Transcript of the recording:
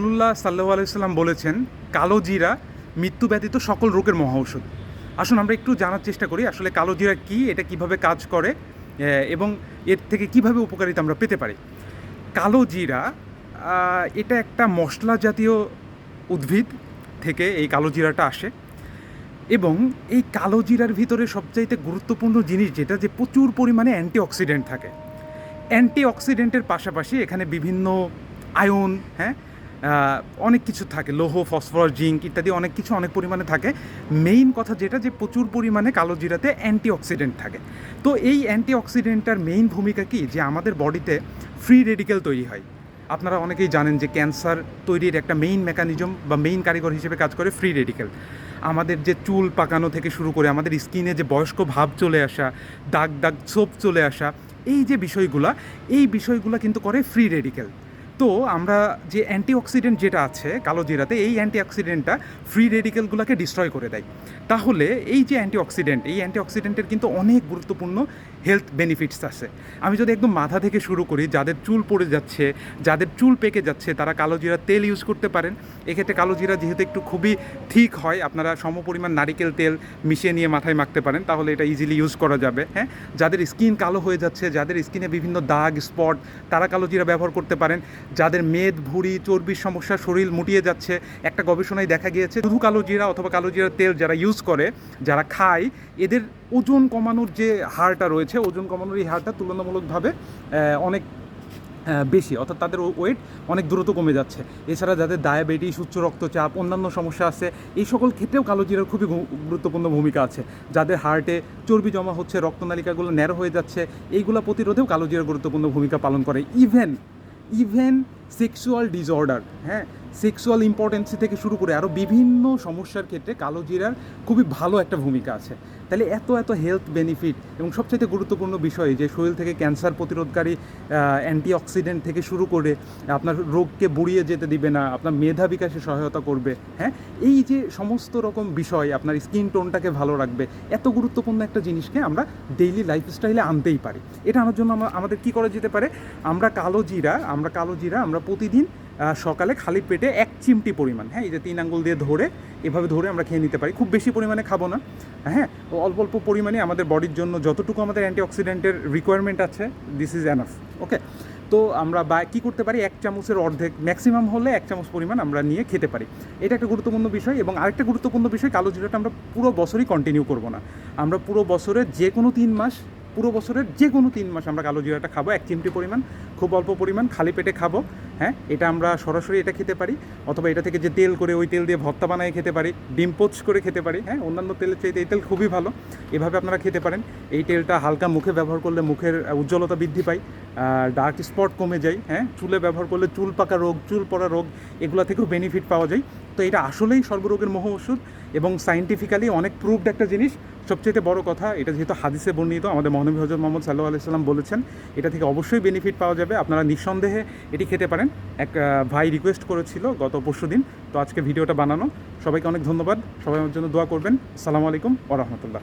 রসুল্লাহ সাল্লাহ আলাইসাল্লাম বলেছেন, কালো জিরা মৃত্যু ব্যতীত সকল রোগের মহা ঔষধ আসুন আমরা একটু জানার চেষ্টা করি, আসলে কালো জিরা কী, এটা কীভাবে কাজ করে এবং এর থেকে কীভাবে উপকারিতা আমরা পেতে পারি? কালো জিরা এটা একটা মশলা জাতীয় উদ্ভিদ থেকে এই কালো জিরাটা আসে, এবং এই কালো জিরার ভিতরে সবচাইতে গুরুত্বপূর্ণ জিনিস যেটা, যে প্রচুর পরিমাণে অ্যান্টিঅক্সিডেন্ট থাকে। অ্যান্টিঅক্সিডেন্টের পাশাপাশি এখানে বিভিন্ন আয়ন হ্যাঁ অনেক কিছু থাকে, লৌহ, ফসফরাস, জিঙ্ক ইত্যাদি অনেক কিছু অনেক পরিমাণে থাকে। মেইন কথা যেটা যে প্রচুর পরিমাণে কালো জিরাতে অ্যান্টিঅক্সিডেন্ট থাকে। তো এই অ্যান্টিঅক্সিডেন্টটার মেইন ভূমিকা কি? যে আমাদের বডিতে ফ্রি রেডিক্যাল তৈরি হয়। আপনারা অনেকেই জানেন যে ক্যান্সার তৈরির একটা মেইন মেকানিজম বা মেইন কারিগর হিসেবে কাজ করে ফ্রি রেডিক্যাল আমাদের যে চুল পাকানো থেকে শুরু করে আমাদের স্কিনে যে বয়স্ক ভাব চলে আসা, দাগ দাগ ছোপ চলে আসা, এই যে বিষয়গুলা, এই বিষয়গুলো কিন্তু করে ফ্রি রেডিক্যাল তো আমরা যে অ্যান্টিঅক্সিডেন্ট যেটা আছে কালো জিরাতে, এই অ্যান্টিঅক্সিডেন্টটা ফ্রি রেডিক্যালগুলোকে ডিস্ট্রয় করে দেয়। তাহলে এই যে অ্যান্টিঅক্সিডেন্ট, এই অ্যান্টিঅক্সিডেন্টের কিন্তু অনেক গুরুত্বপূর্ণ হেলথ বেনিফিটস আছে। আমি যদি একদম মাথা থেকে শুরু করি, যাদের চুল পড়ে যাচ্ছে, যাদের চুল পেকে যাচ্ছে, তারা কালো জিরা তেল ইউজ করতে পারেন। এক্ষেত্রে কালো জিরা যেহেতু একটু খুবই ঠিক হয়, আপনারা সমপরিমাণ নারিকেল তেল মিশিয়ে নিয়ে মাথায় মাখতে পারেন, তাহলে এটা ইজিলি ইউজ করা যাবে হ্যাঁ? যাদের স্কিন কালো হয়ে যাচ্ছে, যাদের স্কিনে বিভিন্ন দাগ স্পট তারা কালো জিরা ব্যবহার করতে পারেন। যাদের মেদ ভুঁড়ি চর্বির সমস্যা, শরীর মুটিয়ে যাচ্ছে, একটা গবেষণায় দেখা গিয়েছে, শুধু কালো জিরা অথবা কালো জিরার তেল যারা ইউজ করে, যারা খায়, এদের ওজন কমানোর যে হারটা রয়েছে, ওজন কমানোর এই হারটা তুলনামূলকভাবে অনেক বেশি, অর্থাৎ তাদের ওয়েট অনেক দ্রুত কমে যাচ্ছে। এছাড়া যাদের ডায়াবেটিস উচ্চ রক্তচাপ, অন্যান্য সমস্যা আছে, এই সকল ক্ষেত্রেও কালো জিরার খুবই গুরুত্বপূর্ণ ভূমিকা আছে। যাদের হার্টে চর্বি জমা হচ্ছে, রক্তনালিকাগুলো ন্যারো হয়ে যাচ্ছে, এইগুলো প্রতিরোধেও কালো জিরা গুরুত্বপূর্ণ ভূমিকা পালন করে। ইভেন ইভেন সেক্সুয়াল ডিসঅর্ডার হ্যাঁ সেক্সুয়াল ইম্পর্টেন্সি থেকে শুরু করে আরও বিভিন্ন সমস্যার ক্ষেত্রে কালো জিরার খুবই ভালো একটা ভূমিকা আছে। তাহলে এত এত হেলথ বেনিফিট এবং সবচেয়ে গুরুত্বপূর্ণ বিষয় যে শরীর থেকে ক্যান্সার প্রতিরোধকারী অ্যান্টিঅক্সিডেন্ট থেকে শুরু করে আপনার রোগকে বুড়িয়ে যেতে দিবে না, আপনার মেধা বিকাশে সহায়তা করবে হ্যাঁ? এই যে সমস্ত রকম বিষয় আপনার স্কিন টোনটাকে ভালো রাখবে, এত গুরুত্বপূর্ণ একটা জিনিসকে আমরা ডেইলি লাইফস্টাইলে আনতেই পারি। এটা আনার জন্য আমাদের কী করা যেতে পারে? আমরা কালো জিরা, আমরা কালো জিরা আমরা প্রতিদিন সকালে খালি পেটে এক চিমটি পরিমাণ হ্যাঁ এই যে তিন আঙ্গুল দিয়ে ধরে এভাবে ধরে আমরা খেয়ে নিতে পারি। খুব বেশি পরিমাণে খাব না হ্যাঁ অল্প অল্প পরিমাণে আমাদের বডির জন্য যতটুকু আমাদের অ্যান্টিঅক্সিডেন্টের রিকোয়ারমেন্ট আছে দিস ইজ এনাফ ওকে তো আমরা বা, কী করতে পারি? এক চামচের অর্ধেক ম্যাক্সিমাম হলে এক চামচ পরিমাণ আমরা নিয়ে খেতে পারি। এটা একটা গুরুত্বপূর্ণ বিষয় এবং আরেকটা গুরুত্বপূর্ণ বিষয়, কালো জিরাটা আমরা পুরো বছরই কন্টিনিউ করব না। আমরা পুরো বছরে যে কোনো তিন মাস, পুরো বছরের যে কোনো তিন মাস আমরা কালো জিরাটা খাব, এক চিমটি পরিমাণ, খুব অল্প পরিমাণ, খালি পেটে খাব। হ্যাঁ এটা আমরা সরাসরি এটা খেতে পারি, অথবা এটা থেকে যে তেল করে ওই তেল দিয়ে ভর্তা বানায় খেতে পারি, ডিম পোচ করে খেতে পারি হ্যাঁ অন্যান্য তেলের চাইতে এই তেল খুবই ভালো। এভাবে আপনারা খেতে পারেন। এই তেলটা হালকা মুখে ব্যবহার করলে মুখের উজ্জ্বলতা বৃদ্ধি পায় ডার্ক স্পট কমে যায় হ্যাঁ চুলে ব্যবহার করলে চুল পাকা রোগ, চুল পড়া রোগ, এগুলো থেকেও বেনিফিট পাওয়া যায়। তো এটা আসলেই সর্বরোগের মহ ওষুধ এবং সাইন্টিফিক্যালি অনেক প্রুভড একটা জিনিস। সবচেয়ে বড় কথা, এটা যেহেতু হাদিসে বর্ণিত, আমাদের মহানবী হজরত মোহাম্মদ সাল্লাহ আলাইসাল্লাম বলেছেন, এটা থেকে অবশ্যই বেনিফিট পাওয়া যাবে। আপনারা নিঃসন্দেহে এটি খেতে পারেন। এক ভাই রিকোয়েস্ট করেছিল গত পরশু দিন, তো আজকে ভিডিওটা বানানো। সবাইকে অনেক ধন্যবাদ। সবাই আমার জন্য দোয়া করবেন। সালামু আলাইকুম ওরহমতুল্লাহ